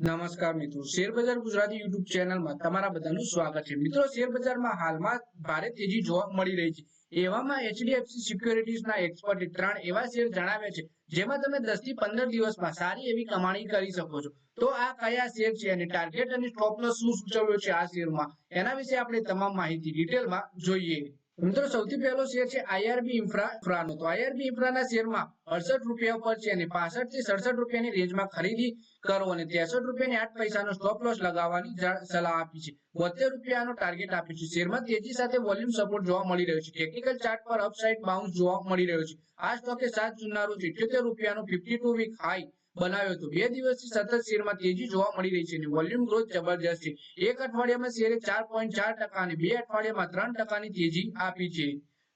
નમસ્કાર મિત્રો. Share Gujarati YouTube ચેનલમાં તમારા બધાનું સ્વાગત છે. મિત્રો, શેર હાલમાં ભારે તેજી જોવા મળી રહી છે. એવામાં એચડીએફસી સિક્યોરિટીઝના એક્સપર્ટે ત્રણ એવા શેર જણાવ્યા છે, જેમાં તમે દસથી પંદર દિવસમાં સારી એવી કમાણી કરી શકો છો. તો આ કયા શેર છે અને ટાર્ગેટ અને સ્ટોપ લોસ શું સૂચવ્યો છે આ શેરમાં? એના વિશે આપણે તમામ માહિતી ડિટેલમાં જોઈએ. મિત્રો, સૌથી પહેલો શેર છે આઈઆરબી ઇન્ફ્રા નો તો આઈઆરબી ઇન્ફ્રાના શેરમાં અડસઠ રૂપિયા પર છે અને પાસઠથી સડસઠ રૂપિયાની રેન્જમાં ખરીદી કરો અને ત્રેસઠ રૂપિયાની આઠ પૈસાનો સ્ટોપ લોસ લગાવવાની સલાહ આપી છે. બોતેર રૂપિયાનો ટાર્ગેટ આપ્યું છે. શેરમાં તેજી સાથે વોલ્યુમ સપોર્ટ જોવા મળી રહ્યો છે. ટેકનિકલ ચાર્ટ પર અપસાઇડ બાઉન્સ જોવા મળી રહ્યો છે. આ સ્ટોકે સાત જૂનના રોજ ઇઠ્યોતેર રૂપિયાનો ફિફ્ટી ટુ વીક હાઈ બનાવ્યો હતો. બે દિવસથી સતત શેરમાં તેજી જોવા મળી રહી છે અને વોલ્યુમ ગ્રોથ જબરજસ્ત છે. એક અઠવાડિયામાં શેરે ચાર પોઈન્ટ ચાર ટકા અને બે અઠવાડિયામાં ત્રણ ટકાની તેજી આપી છે.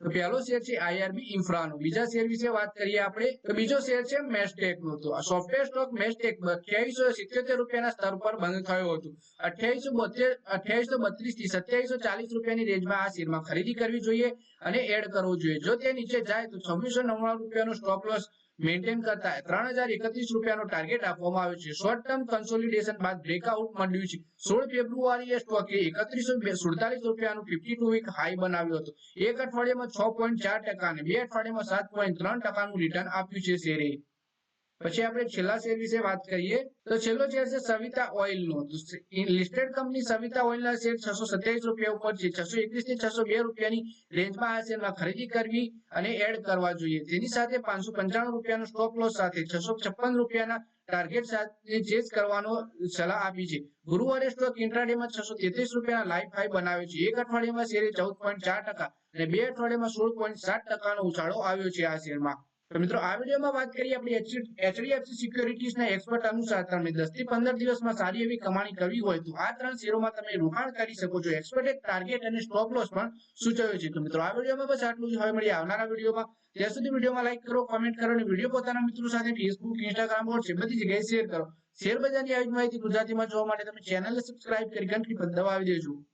તો પહેલો શેર છે આઈઆરબી ઇન્ફ્રાનો. બીજા શેર વિશે વાત કરીએ આપણે, તો બીજો શેર છે મેસ્ટેક નો તો સોફ્ટવેર સ્ટોક મેસ્ટેક અઠ્યાવીસો સિત્યોતેર રૂપિયાના સ્તર પર બંધ થયો હતો. અઠ્યાવીસો બોતેર, અઠ્યાવીસો બત્રીસથી સત્યાવીસો ચાલીસ રૂપિયાની રેન્જમાં આ શેરમાં ખરીદી કરવી જોઈએ અને એડ કરવો જોઈએ. જો તે નીચે જાય તો છવ્વીસો નવ્વાણું રૂપિયાનો સ્ટોપ લોસ મેન્ટેન કરતા ત્રણ હજાર એકત્રીસ રૂપિયાનો ટાર્ગેટ આપવામાં આવ્યો છે. શોર્ટ ટર્મ કન્સોલિડેશન બાદ બ્રેકઆઉટ મળ્યું છે. સોળ ફેબ્રુઆરીએ સ્ટોકે એકત્રીસો સુડતાલીસ રૂપિયાનું ફિફ્ટી ટુ વીક હાઈ બનાવ્યો હતો. એક અઠવાડિયામાં છ પોઈન્ટ ચાર ટકા અને બે અઠવાડિયામાં સાત પોઈન્ટ ત્રણ ટકાનું રિટર્ન આપ્યું છે શેરે. પછી આપણે છેલ્લા શેર વિશે વાત કરીએ તો છેલ્લો શેર છે સવિતા ઓઇલ નો લિસ્ટેડ કંપની સવિતા ઓઇલ ના શેર છસો સત્યાવીસ રૂપિયા ઉપર છે. છસો એકવીસથી છસો બે રૂપિયાની રેન્જમાં આ શેરમાં ખરીદી કરવી અને એડ કરવા જોઈએ. તેની સાથે પાંચસો પંચાણું રૂપિયાનો સ્ટોપ લોસ સાથે છસો છપ્પન રૂપિયાના ટાર્ગેટ સાથે ચેઝ કરવાનો સલાહ આપી છે. ગુરુવારે સ્ટોક ઇન્ટ્રાડેમાં છસો તેત્રીસ રૂપિયાના લાઇફ હાઈ બનાવ્યો છે. એક અઠવાડિયામાં શેરે ચૌદ પોઈન્ટ ચાર ટકા અને બે અઠવાડિયામાં સોળ પોઈન્ટ સાત ટકાનો ઉછાળો આવ્યો છે આ શેરમાં. મિત્રો, આ વિડીયોમાં વાત કરીએ આપણી એચડીએફસી સિક્યોરિટીઝના એક્સપર્ટ અનુસાર તમે દસથી 15 દિવસમાં સારી એવી કમાણી કરવી હોય તો આ ત્રણ શેરોમાં તમે રોકાણ કરી શકો છો. એક્સપર્ટે ટાર્ગેટ અને સ્ટોપ લોસ પણ સૂચવ્યો છે. તો મિત્રો, આ વિડીયોમાં બસ આટલું જ. હવે મળીએ આવનારા વિડીયોમાં. ત્યાં સુધી વિડીયોમાં લાઈક કરો કોમેન્ટ કરો અને વીડિયો પોતાના મિત્રો સાથે ફેસબુક ઇન્સ્ટાગ્રામ વોટ્સએપ બધી જગ્યાએ શેર કરો. શેર બજારની આવી માહિતી ગુજરાતીમાં જોવા માટે તમે ચેનલને સબસ્ક્રાઇબ કરી ઘંટડી પર દબાવી દેજો.